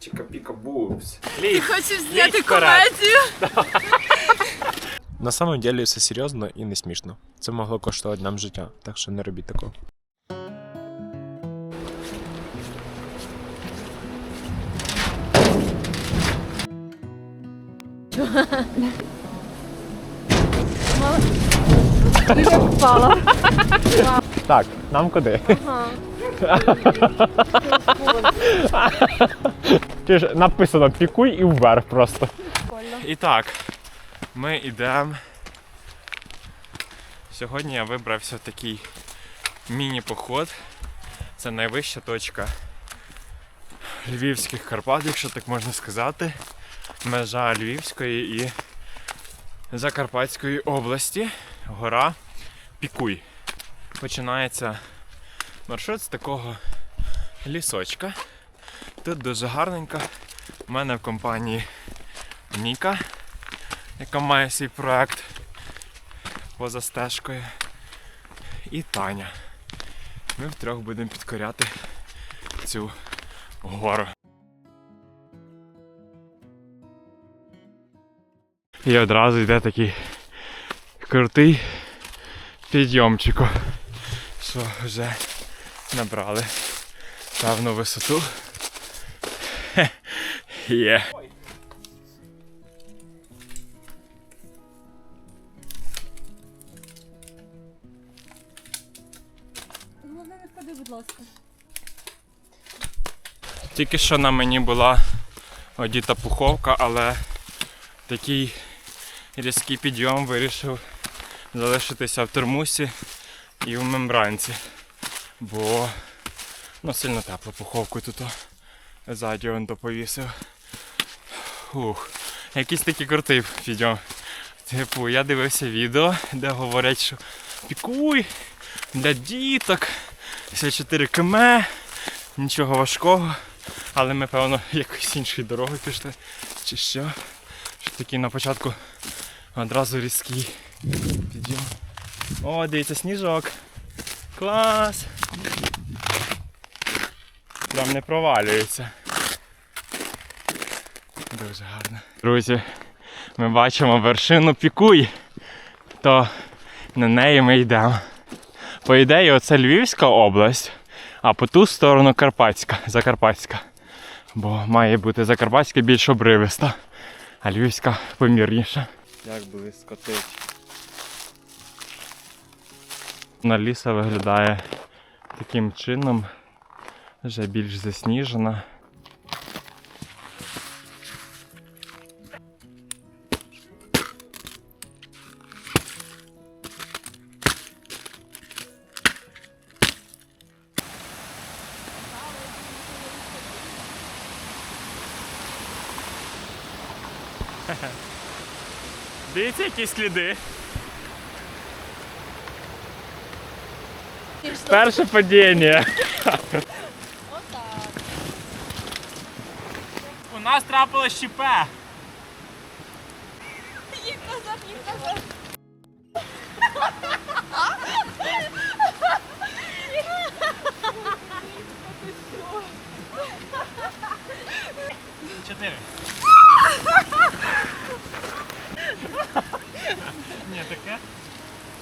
Чіка-піка бумс. Ти хочеш зняти вперед. комедію? На самом деле все серйозно і не смішно. Це могло коштувати нам життя, так що не робіть такого. Впала. Так, нам куди? Чи ж написано пікуй і вверх просто. І так, ми йдемо. Сьогодні я вибрався в такий міні-поход. Це найвища точка Львівських Карпат, якщо так можна сказати. Межа Львівської і Закарпатської області. Гора Пікуй. Починається маршрут з такого лісочка. Тут дуже гарненько. У мене в компанії Ніка, яка має свій проект поза стежкою. І Таня. Ми втрьох будемо підкоряти цю гору. І одразу йде такий крутий підйомчику, що вже набрали певну висоту. Є. Головне не впади, будь ласка. Тільки що на мені була одіта пуховка, але такий різкий підйом вирішив залишитися в термусі і в мембранці. Бо ну, сильно тепло пуховку тут ззаді он то повісив. Ух, якийсь такий крутий підйом. Типу, я дивився відео, де говорять, що пікуй для діток, все 4 км, нічого важкого. Але ми, певно, якоюсь іншою дорогою пішли. Чи що? Що такий на початку одразу різкий підйом. О, дивіться, сніжок. Клас! Прям не провалюється. Дуже гарно. Друзі, ми бачимо вершину пікуй, то на неї ми йдемо. По ідеї, оце Львівська область, а по ту сторону Карпатська, Закарпатська. Бо має бути Закарпатська більш обривиста, а Львівська помірніша. Як близько тить. На ліса виглядає таким чином, вже більш засніжена. Дивіться, які сліди. Перше падіння. У нас трапилось ЩП. Їх назад, їх назад. Чотири. Ні, таке.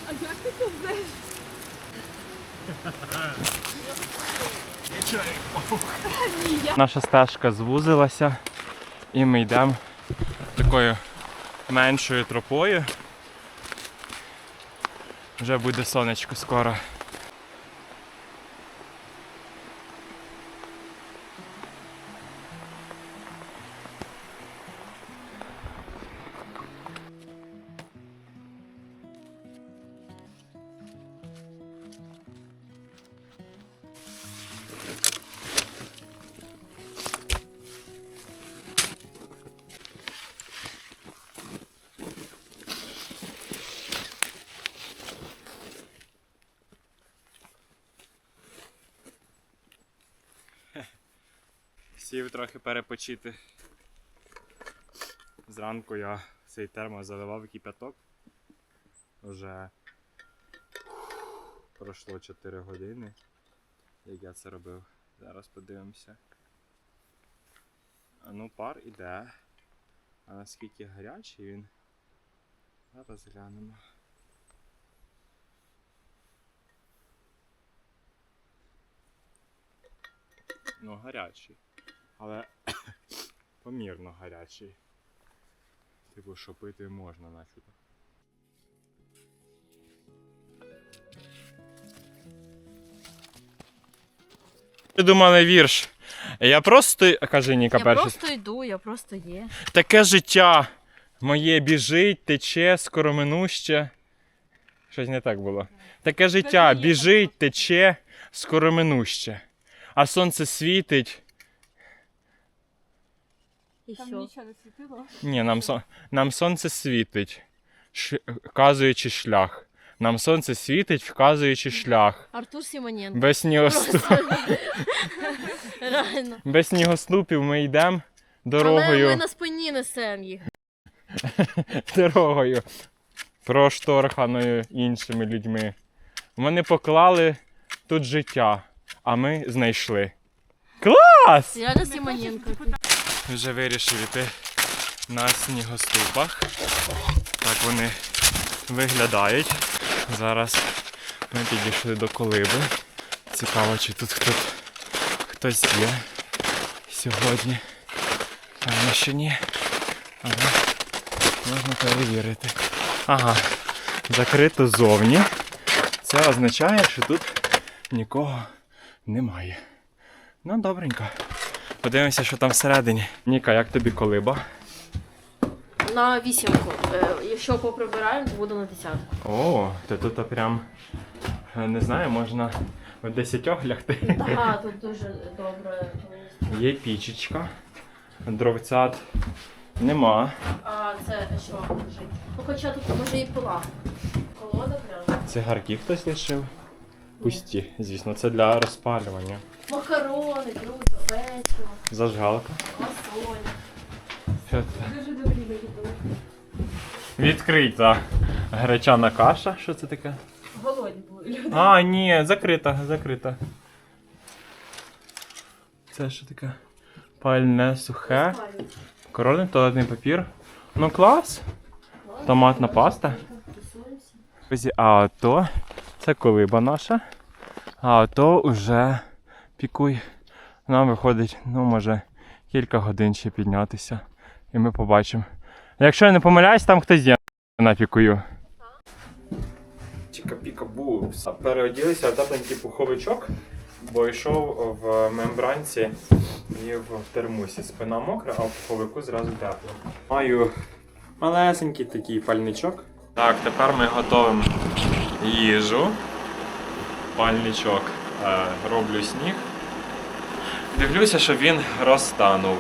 А як ти тут знаєш? Наша стежка звузилася і ми йдемо такою меншою тропою. Вже буде сонечко скоро. Сів трохи перепочити. Зранку я цей термос заливав кипяток. Вже пройшло 4 години, як я це робив. Зараз подивимося. Ну, пар іде. А наскільки гарячий він? Зараз глянемо. Ну, гарячий. Але помірно гарячий. Типу, що пити можна начебто. Ти думали вірш. Я просто. Каже Ніка Я перший. просто йду, я просто є. Таке життя моє біжить, тече, скороминуще. Щось не так було. Таке життя біжить, тече, скороминуще. А сонце світить. І Там що? нічого не світило. Ні, нам, сон- нам сонце світить, ш... вказуючи шлях. Нам сонце світить, вказуючи шлях. Артур Сімоненко. Без, снігоступ... Реально. Без снігоступів ми йдемо Але дорогою. ми на спині несемо їх. дорогою, проштовханою іншими людьми. Вони поклали тут життя, а ми знайшли. Клас! Реально Сімоненко. Вже вирішив іти на снігоступах. Так вони виглядають. Зараз ми підійшли до колиби. Цікаво, чи тут хто, хтось є сьогодні. Певно, що ні. Але можна перевірити. Ага, закрито ззовні. Це означає, що тут нікого немає. Ну, добренько. Подивимося, що там всередині. Ніка, як тобі колиба? На вісімку. Е, Якщо поприбираємо, то буде на десятку. О, то тут прям е, не знаю, можна в десятьох лягти. Так, тут дуже добре. Є пічечка, дровцят нема. А це що лежить? Ну хоча тут може і пила. Колода прям. Цигарки хтось лишив. Пусті, звісно, це для розпалювання. Макарони, друзі, печиво, Зажгалка. фасоль. Що це? Дуже добрі виїхали. Відкрита гречана каша. Що це таке? Голодні були люди. А, ні, закрита, закрита. Це що таке? Пальне сухе. Коронний туалетний папір. Ну клас. Томатна паста. Друзі, а то це колиба наша. А то вже пікуй. Нам виходить, ну, може, кілька годин ще піднятися. І ми побачимо. Якщо я не помиляюсь, там хтось є на пікую. Чіка-піка бу. Переоділися в тепленький пуховичок, бо йшов в мембранці і в термусі. Спина мокра, а в пуховику зразу тепло. Маю малесенький такий пальничок. Так, тепер ми готуємо їжу. Пальничок. Е, роблю сніг. Дивлюся, щоб він розтанув.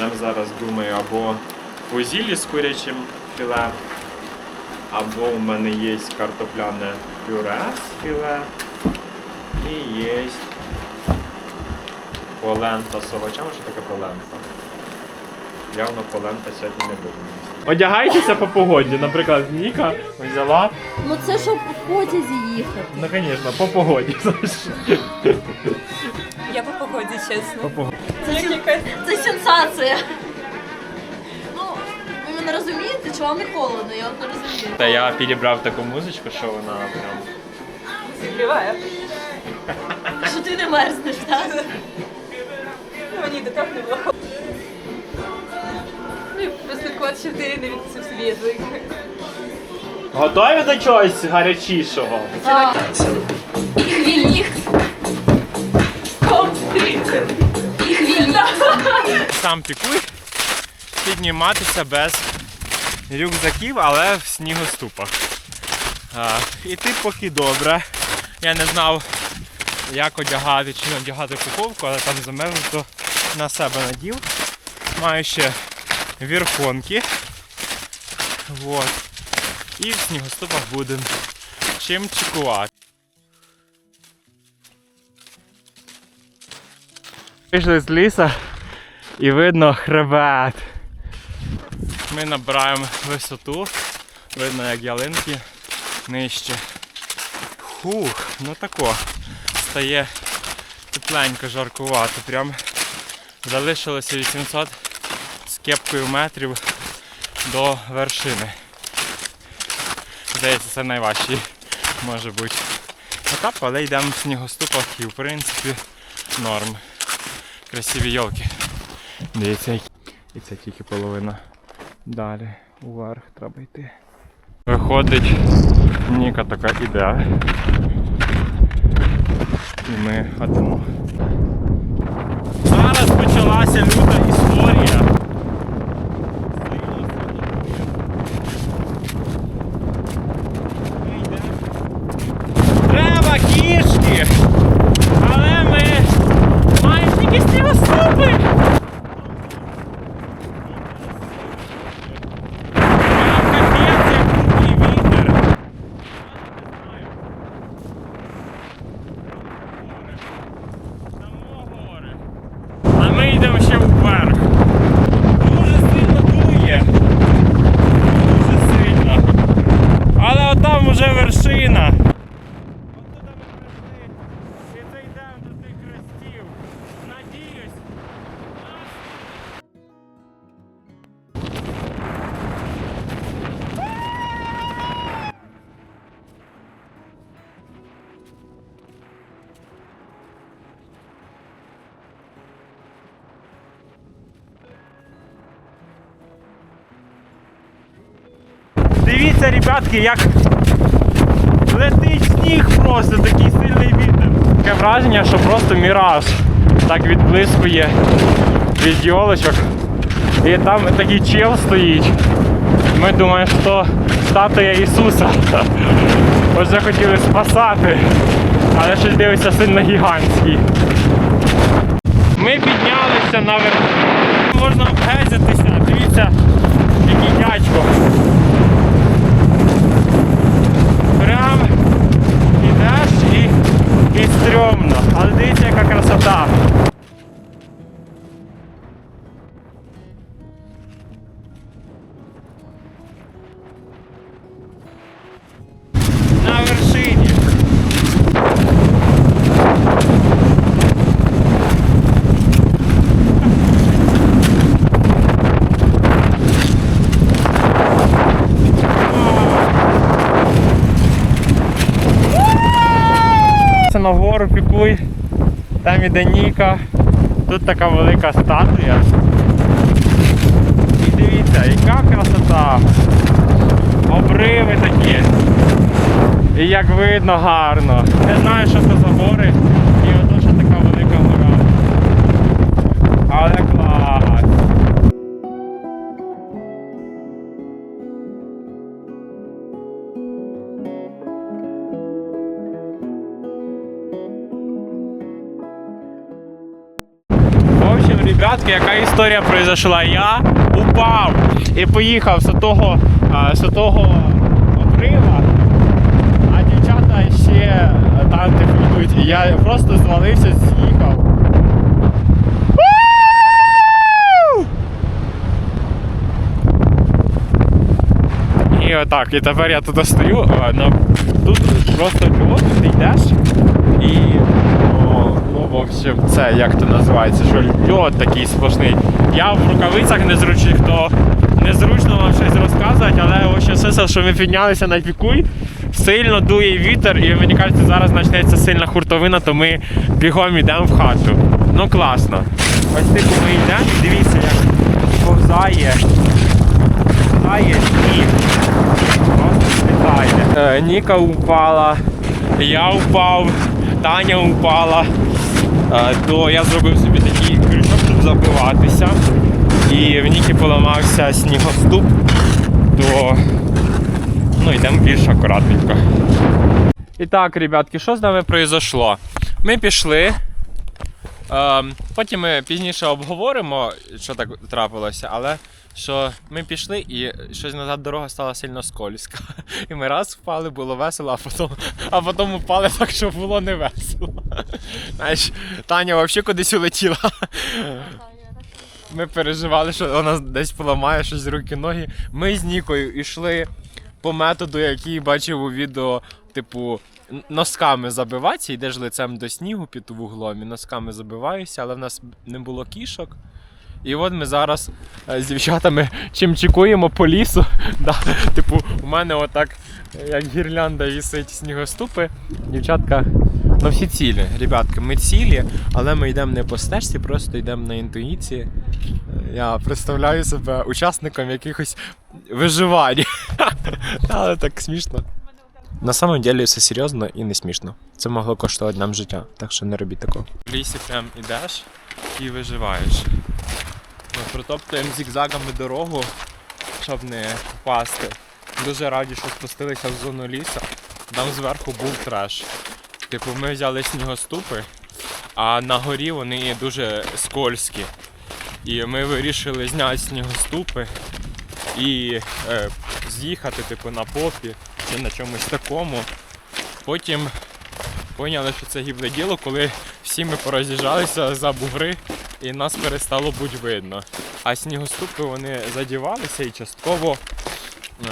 Я зараз думаю, або фузілі з курячим філе, або у мене є картопляне пюре з філе. І є полента з овочами. Що таке полента? Явно полента сьогодні не буде. Одягайтеся по погоді. Наприклад, Ніка взяла, Ну це щоб в потязі їхати. ну звісно, по погоді. Погоді, чесно. Це, сен- це сенсація. Ну, ви мене розумієте, чи вам не холодно? Я от не розумію. Та я підібрав таку музичку, що вона прям. Зігріває. Що ти не мерзнеш, так? Мені до того не було. Ну, просто кот ще втирі не відсив собі язик. Готові до чогось гарячішого? Їх вільних. Сам пікуй підніматися без рюкзаків, але в снігоступах. А, іти поки добре. Я не знав, як одягати чи не одягати пуховку, але там замерзло, то на себе надів. Маю ще вірхонки. Вот. І в снігоступах будемо чим чекувати. Вийшли з ліса і видно хребет. Ми набираємо висоту, видно як ялинки нижче. Фух, ну тако. Стає тепленько, жаркувато. Прям Залишилося 800 з кепкою метрів до вершини. Здається, це найважчий може бути етап, але йдемо в снігоступах і в принципі норм. Красиві йолки. Дивіться, які. І це тільки половина. Далі уверх треба йти. Виходить, Ніка така іде. І ми ходимо. Зараз почалася люта історія. Дивіться, ребятки, як летить сніг просто, такий сильний вітер. Таке враження, що просто міраж так відблискує від йолочок. І там такий чел стоїть. Ми думаємо, що статуя Ісуса. Вже хотіли спасати, але щось дивиться сильно гігантський. Ми піднялися наверх. Можна обгезитися. Дивіться, який дядько. Там іде. Тут така велика статуя. І дивіться, яка красота. Обриви такі. І як видно гарно. Не знаю, що це за гори. І ото ще така велика гора. Але ребятки, яка історія произошла? Я упав і поїхав з того, з того обрива, а дівчата ще там йдуть. І я просто звалився, з'їхав. І отак, і тепер я тут стою, тут просто льот, ти йдеш і. Общем, це як то називається, що льот такий сплошний. Я в рукавицях незручних, то незручно вам щось розказувати, але ось все, що ми піднялися на пікуй, сильно дує вітер, і мені кажеться, зараз почнеться сильна хуртовина, то ми бігом йдемо в хату. Ну класно. Ось типу ми йдемо, дивіться, як повзає. Повзає сніг. Просто. Е, Ніка упала, я впав, Таня упала. Е, То я зробив собі такий крючок, щоб забиватися. І в Нікі поламався снігоступ, то ну, йдемо більш акуратненько. І так, ребятки, що з нами произошло? Ми пішли. Ем, потім ми пізніше обговоримо, що так трапилося, але що ми пішли і щось назад дорога стала сильно скользка. І ми раз впали, було весело, а потім, а потім упали так, що було не весело. Знаєш, Таня взагалі кудись улетіла. Ми переживали, що вона десь поламає щось руки, ноги. Ми з Нікою йшли по методу, який бачив у відео, типу, носками забиватися, йдеш лицем до снігу під вуглом і носками забиваюся, але в нас не було кішок. І от ми зараз е, з дівчатами чимчикуємо по лісу. Да, типу, у мене отак, як гірлянда вісить снігоступи. Дівчатка, ну всі цілі. Ребятки, ми цілі, але ми йдемо не по стежці, просто йдемо на інтуїції. Я представляю себе учасником якихось виживань. Але так смішно. На самом деле все серйозно і не смішно. Це могло коштувати нам життя, так що не робіть такого. В лісі прям ідеш і виживаєш. Ми протоптуємо зігзагами дорогу, щоб не впасти. Дуже раді, що спустилися в зону лісу. Там зверху був треш. Типу, ми взяли снігоступи, а на горі вони дуже скользкі. І ми вирішили зняти снігоступи і е, з'їхати, типу, на попі чи на чомусь такому. Потім поняли, що це гівне діло, коли всі ми пороз'їжджалися за бугри і нас перестало бути видно. А снігоступи вони задівалися і частково. е,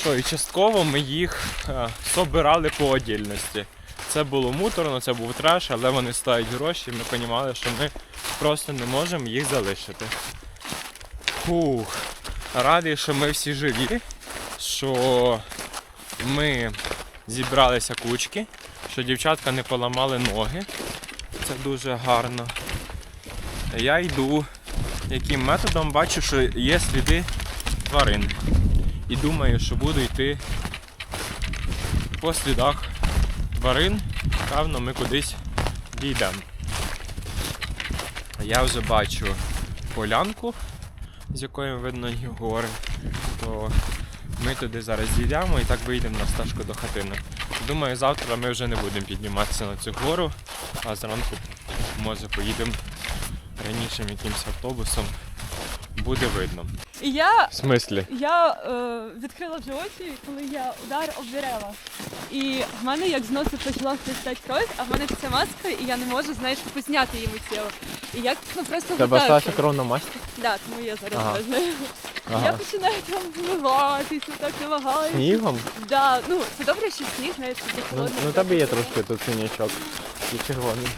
Що, і частково ми їх е, собирали по отдільності. Це було муторно, це був треш, але вони стоять гроші, і ми розуміли, що ми просто не можемо їх залишити. Фух. Радий, що ми всі живі, що ми зібралися кучки, що дівчатка не поламали ноги. Це дуже гарно. Я йду яким методом бачу, що є сліди тварин. І думаю, що буду йти по слідах тварин. Певно, ми кудись дійдемо. Я вже бачу полянку, з якої видно гори, то ми туди зараз зійдемо і так вийдемо на стежку до хатини. Думаю, завтра ми вже не будемо підніматися на цю гору, а зранку може поїдемо ранішим якимось автобусом. Буде видно. І я, В смислі? я е, відкрила вже очі, коли я удар об дерева. І в мене як з носа почала хлистати кров, а в мене ця маска, і я не можу, знаєш, типу, зняти її миттєво. І я ну, просто готаюся. кровна масть? Да, тому я зараз Ага. ага. Я починаю там вмиватися, так намагаюся. Снігом? Да, ну це добре, що сніг, знаєш, таке Ну, ну тебе є трошки тут синячок. І червоні.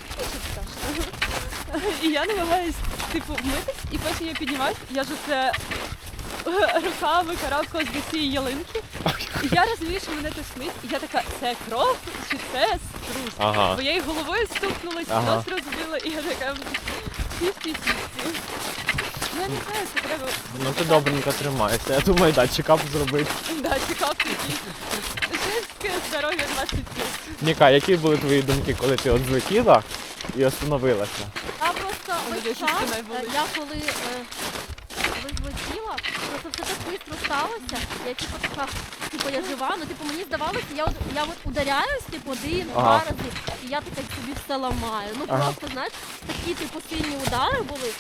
І я намагаюсь, типу, вмитись, і потім я піднімаюсь, я ж це руками карабкалась до цієї ялинки. І я розумію, що мене тошнить, і я така, це кров чи це струс? Ага. Бо я її головою стукнулась, Ага. нос розбила, і я така фіфті-фіфті. Ну, я не знаю, це треба Ну ти добренько тримаєшся. Я думаю, да, чекап зробити. да, чекати якісь. Женське здоров'я 20 Ніка, які були твої думки, коли ти от злетіла і остановилася? А просто що спиною болить. е, я коли е, коли просто все так швидко сталося. Я типу така, типу я жива, ну типу мені здавалося, я от я от ударяюсь, типу один, Ага. два рази, і я така собі все ламаю. Ну Ага. просто знаєш, такі типу сильні удари були.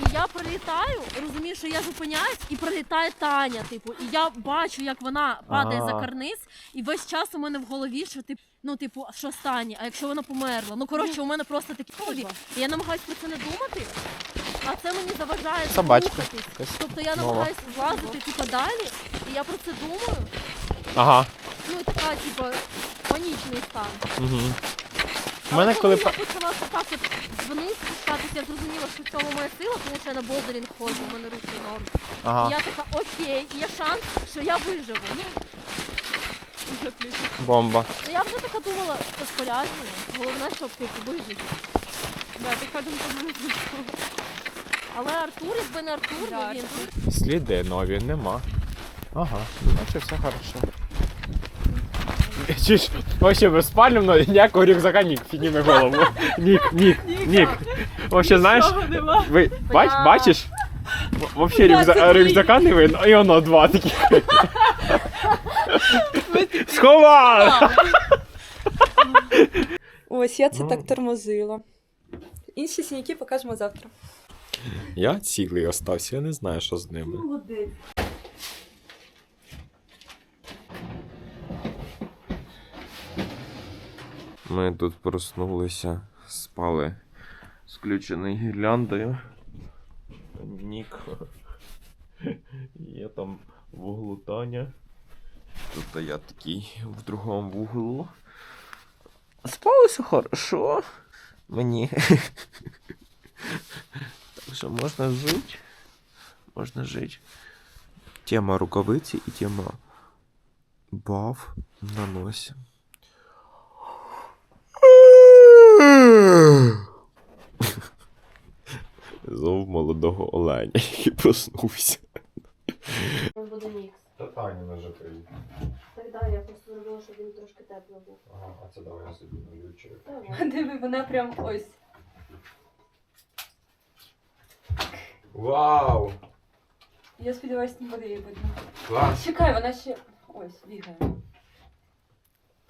І я прилітаю, розумію, що я зупиняюсь, і прилітає Таня, типу, і я бачу, як вона падає за карниз, і весь час у мене в голові, що типу, ну типу, що стане? А якщо вона померла? Ну коротше, у мене просто такі голові. І Я намагаюся про це не думати, а це мені заважає Собачка. рухатись. Якась Тобто я нова. намагаюся злазити типу, далі, і я про це думаю. Ага. Ну і така, типу, панічний стан. Угу. У мене коли я па- почала так от вниз спускатися, я зрозуміла, що в цьому моя сила, тому що я на болдерінг ходжу, у мене руки норм. І я така, окей, є шанс, що я виживу. Бомба. Ну я вже така думала, що спорядження. Головне, щоб типу вижити. Да, ти ходимо по мене Але Артур, якби не Артур, Да, ну він Сліди нові, нема. Ага, наче все хорошо. Чи ж вообще без спального ніякого рюкзака Нік, підніми голову. Нік, Нік, Нік. Вообще, знаєш, нема. ви бач, Бля. бачиш? В- Вообще рюкза, це рюкзака не видно, і воно два такі. Сховали! Ось я це Ну. так тормозила. Інші сіняки покажемо завтра. Я цілий остався, я не знаю, що з ними. Ми тут проснулися, спали з включеною гірляндою. Нік. Є там в углу Таня. Тут я такий в другому вуглу. Спалося хорошо. Мені. Так що можна жити. Можна жити. Тема рукавиці і тема баф на носі. Зов молодого оленя, який проснувся. Буде мікс. Та Таня може приїде. Так далі, я просто зробила, щоб він трошки теплий був. Ага, а це давай я собі налью чаю. Диви, вона прям ось. Вау! Я сподіваюся, не буде її видно. Клас! Чекай, вона ще ось бігає.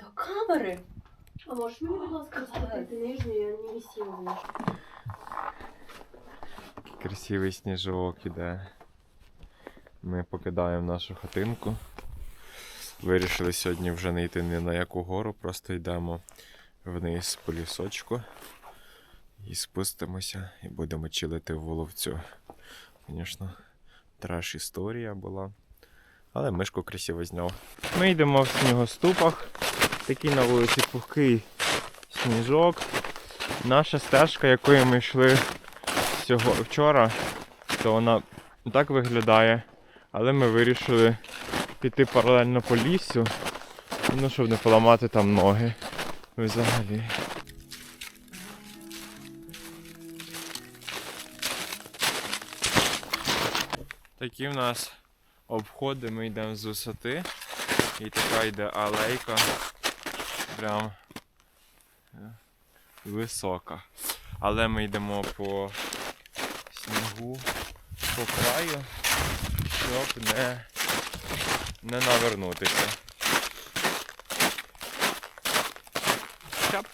До камери. А можеш мені, будь ласка, розкрити нижню, я не висіла в нижню. Красивий сніжок іде. Ми покидаємо нашу хатинку. Вирішили сьогодні вже не йти ні на яку гору, просто йдемо вниз по лісочку і спустимося і будемо чилити в Воловцю. Звісно, треш історія була. Але мишку красиво зняв. Ми йдемо в снігоступах. Такий на вулиці пухкий сніжок. Наша стежка, якою ми йшли цього вчора, то вона так виглядає. Але ми вирішили піти паралельно по лісу, ну, щоб не поламати там ноги. Взагалі. Такі в нас обходи, ми йдемо з висоти. І така йде алейка. Прям е, висока. Але ми йдемо по снігу по краю, щоб не, не навернутися. Чап,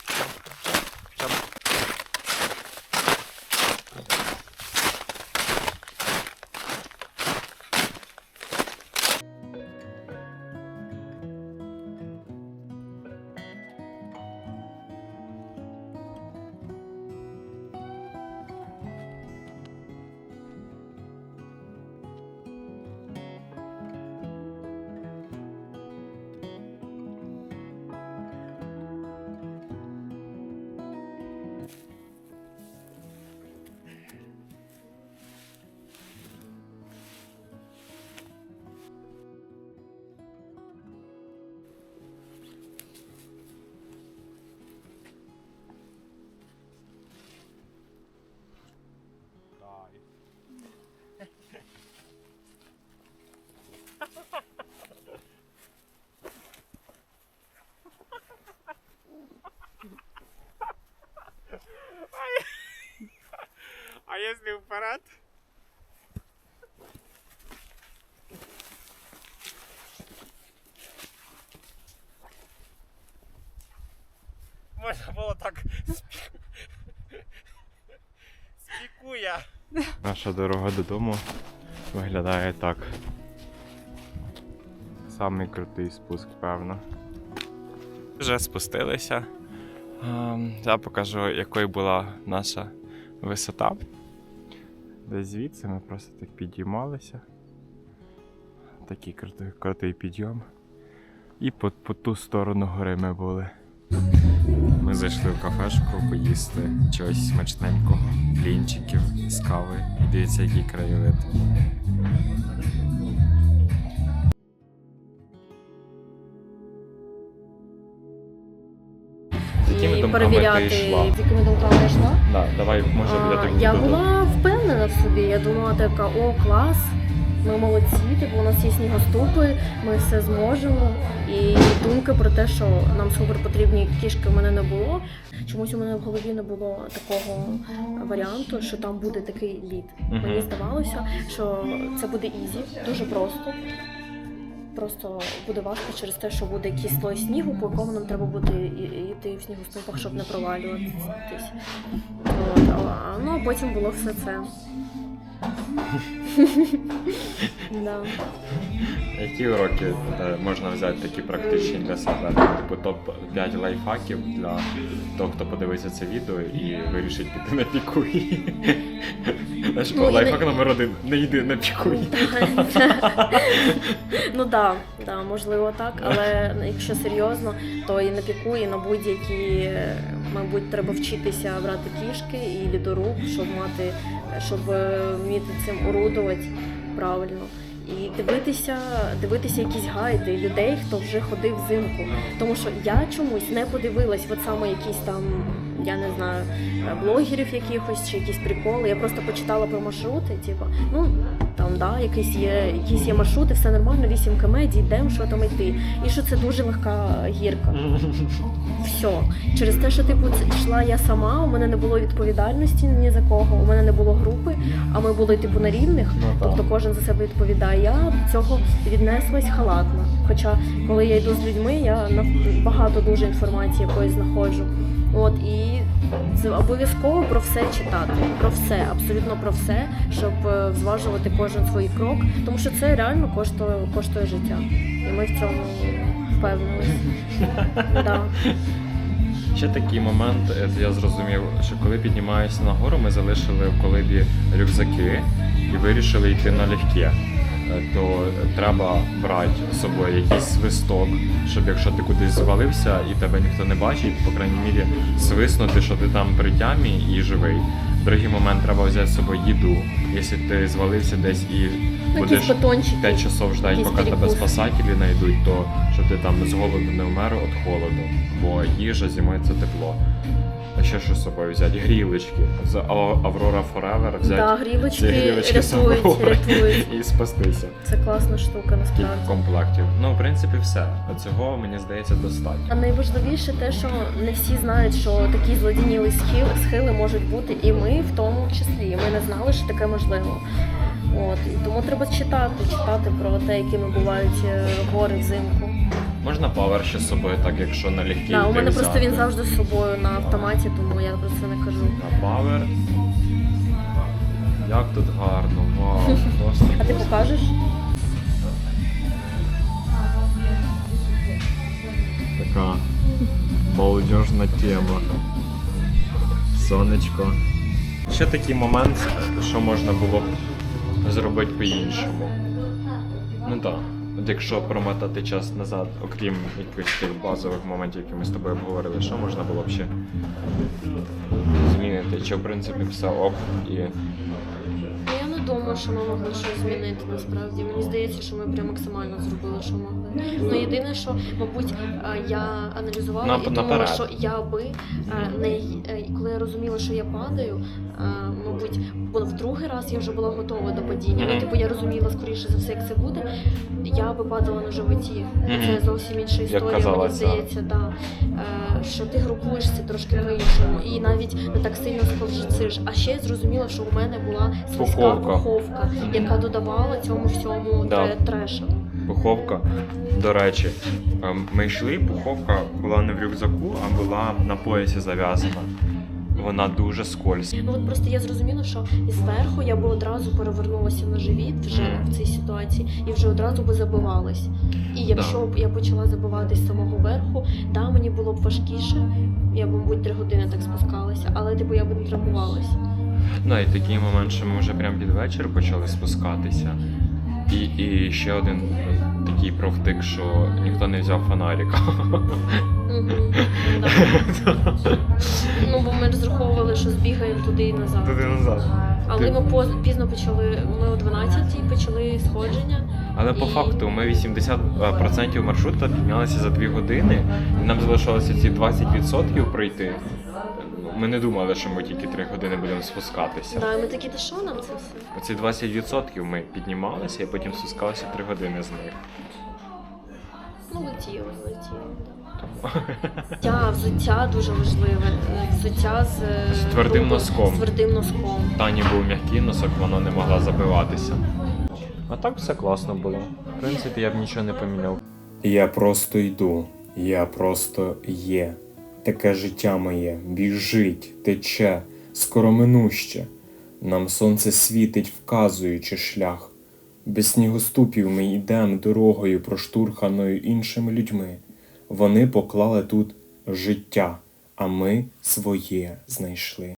Если вперед? Можна було так спікуя. Наша дорога додому виглядає так. Самий крутий спуск, певно. Вже спустилися. Ем, Я покажу, якою була наша висота. Десь звідси ми просто так підіймалися. Такий крутий, крутий підйом. І по, по ту сторону гори ми були. Ми зайшли в кафешку поїсти чогось смачненького, блінчиків з кави. І дивіться, який краєвид. З якими перевіряти, ти йшла? з якими думками я йшла. Да, давай, може, я тобі Я була впевнена в собі. Я думала така, о, клас, ми молодці, типу, у нас є снігоступи, ми все зможемо. І думки про те, що нам супер потрібні кішки, в мене не було. Чомусь у мене в голові не було такого варіанту, що там буде такий лід. Мені здавалося, що це буде ізі, дуже просто. Просто буде важко через те, що буде якийсь слой снігу, по якому нам треба буде йти в снігоступах, щоб не провалюватись. От, а, ну а потім було все це. Да. Які уроки е, можна взяти такі практичні для себе? Типу топ-5 лайфхаків для того, хто подивиться це відео і вирішить піти на піку і Знаєш, Ну, і не- номер один. Не йди на пікуй. Ну да, да, можливо так, але якщо серйозно, то і на піку, і на будь-які, е, мабуть, треба вчитися брати кішки і лідоруб, щоб мати, щоб е, вміти цим орудувати правильно. І дивитися, дивитися якісь гайди людей, хто вже ходив взимку. Тому що я чомусь не подивилась, от саме якісь там, я не знаю, е, блогерів якихось чи якісь приколи. Я просто почитала про маршрути, типу, ну там да, якісь є, якісь є маршрути, все нормально, 8 км, дійдемо, що там йти. І що це дуже легка гірка. Все. Через те, що типу йшла я сама, у мене не було відповідальності ні за кого, у мене не було групи, а ми були типу на рівних, Ну, тобто кожен за себе відповідає. Я до цього віднеслась халатно. Хоча, коли я йду з людьми, я на багато дуже інформації якоїсь знаходжу. От і це обов'язково про все читати, про все, абсолютно про все, щоб е, зважувати кожен свій крок, тому що це реально коштує, коштує життя. І ми в цьому впевнились. Да. Ще такий момент, е, я зрозумів, що коли піднімаюся на гору, ми залишили в колибі рюкзаки і вирішили йти налегке. Е, То треба брати з собою якийсь свисток, щоб якщо ти кудись звалився і тебе ніхто не бачить, по крайній мірі свиснути, що ти там при тямі і живий. Другий момент треба взяти з собою їду. Якщо ти звалився десь і Ну, будеш 5 часов якийсь поки тебе перекус. спасателі знайдуть, то щоб ти там з голоду не вмер від холоду, бо їжа зимою це тепло. Ще що з собою взяти? Грілочки. З Аврора Forever взяти Да, грілочки грілочки рятують, рятують. і спастися. Це класна штука Кілька насправді. комплектів. Ну, в принципі, все. А цього мені здається достатньо. А найважливіше те, що не всі знають, що такі злодініли схили, схили можуть бути, і ми в тому числі. Ми не знали, що таке можливо. От і тому треба читати, читати про те, якими бувають е, гори взимку. Можна павер ще з собою, так якщо налегкі. Да, у мене просто він завжди з собою на автоматі, тому я про це не кажу. На павер. Як тут гарно, вау, просто. А ти покажеш? Така молодіжна тема. Сонечко. Ще такий момент, що можна було б зробити по-іншому. Ну так. От якщо промотати час назад, окрім якихось тих базових моментів, які ми з тобою обговорили, що можна було б ще змінити? Чи в принципі все ок і. Я не думаю, що ми могли щось змінити насправді. Мені здається, що ми прям максимально зробили, що могли. Ну єдине, що мабуть, е, я аналізувала На- і думала, що я би е, не е, коли я розуміла, що я падаю, мабуть, в другий раз я вже була готова до падіння. Ну, типу, я розуміла скоріше за все, як це буде. Я би падала на животі. Це зовсім інша історія. казала мені здається, да. Що ти групуєшся трошки по-іншому, і навіть не так сильно сковжициш. А ще я зрозуміла, що у мене була слизька Пуховка. яка додавала цьому всьому Да. тре- трешу. Пуховка. До речі, ем, ми йшли, пуховка була не в рюкзаку, а була на поясі зав'язана. Вона дуже скользька. Ну от просто я зрозуміла, що зверху я би одразу перевернулася на живіт вже Мгм. в цій ситуації і вже одразу би забивалась. І якщо б я почала забиватись з самого верху, да, мені було б важкіше. Я б, мабуть, три години так спускалася, але типу я б не травмувалась. Ну і такий момент, що ми вже прямо під вечір почали спускатися. І, і ще один е, такий провтик, що ніхто не взяв фонарика. Ну, бо ми розраховували, що збігаємо туди і назад. Туди назад. Але ми поз- пізно почали, ми о 12 почали сходження. Але по факту ми 80% маршрута піднялися за 2 години, і нам залишилося ці 20% пройти. Ми не думали, що ми тільки 3 години будемо спускатися. Да, і ми такі, та що нам це все? Оці 20% ми піднімалися і потім спускалися 3 години з них. Ну, летіли, летіли. Взуття, взуття дуже важливе. Взуття з, е, З твердим носком. З твердим носком. Тані був м'який носок, воно не могла забиватися. А так все класно було. В принципі, я б нічого не поміняв. Я просто йду, я просто є. Таке життя моє біжить, тече, скороминуще. Нам сонце світить, вказуючи шлях. Без снігоступів ми йдемо дорогою, проштурханою іншими людьми. Вони поклали тут життя, а ми своє знайшли.